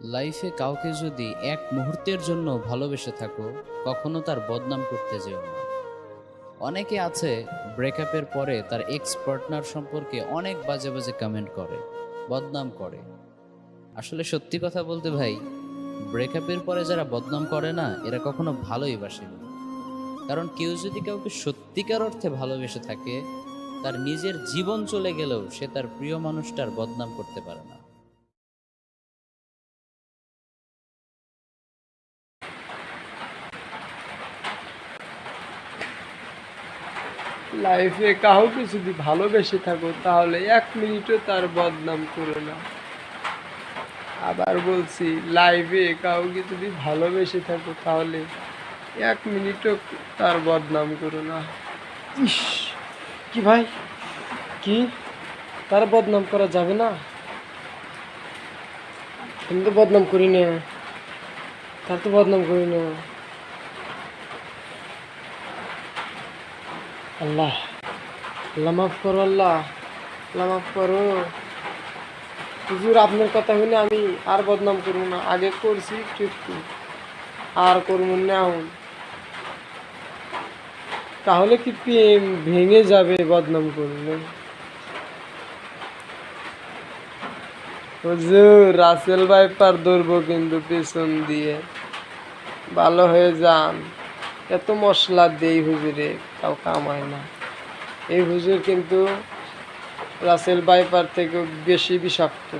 লাইফে কাউকে যদি এক মুহূর্তের জন্য ভালোবেসে থাকো, কখনো তার বদনাম করতে যেও না। অনেকে আছে ব্রেকআপের পরে তার এক্স পার্টনার সম্পর্কে অনেক বাজে বাজে কমেন্ট করে, বদনাম করে। আসলে সত্যি কথা বলতে ভাই ব্রেকআপের পরে যারা বদনাম করে না, এরা কখনো ভালোই বাসেনি। কারণ কেউ যদি কাউকে সত্যিকার অর্থে ভালোবেসে থাকে, তার নিজের জীবন চলে গেলেও সে তার প্রিয় মানুষটার বদনাম করতে পারে না। লাইফে কাউকে যদি ভালোবেসে থাকো, তাহলে এক মিনিটও তার বদনাম করো না। আবার বলছি লাইফে কাউকে যদি ভালোবেসে থাকো, তাহলে এক মিনিটও তার বদনাম করো না। ইস, কি ভাই? কি? তার বদনাম করা যাবে না? আমি তো বদনাম করি না। তার তো বদনাম করি না। আল্লাহ। আল্লাহ মাফ করো আল্লাহ। আল্লাহ মাফ করো। হুজুর, আপনার কথা শুনে আমি আর বদনাম করব না। আগে করছি একটু আর করব না এখন। তাহলে কি প্রেম ভেঙে যাবে বদনাম করলে? হুজুর, রাসেল ভাইপার ধরবো কিন্তু পেছন দিয়ে। ভালো হয়ে যান। এত মশলা দেই হুজুরে, তাও কামায় না। এই হুজুর কিন্তু রাসেল বাইপার থেকে বেশি বিষাক্ত।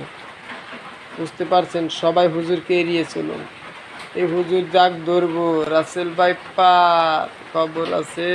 বুঝতে পারছেন? সবাই হুজুরকে এড়িয়ে চলুন। এই হুজুর যাক ধরবো রাসেল বাইপার, খবর আছে।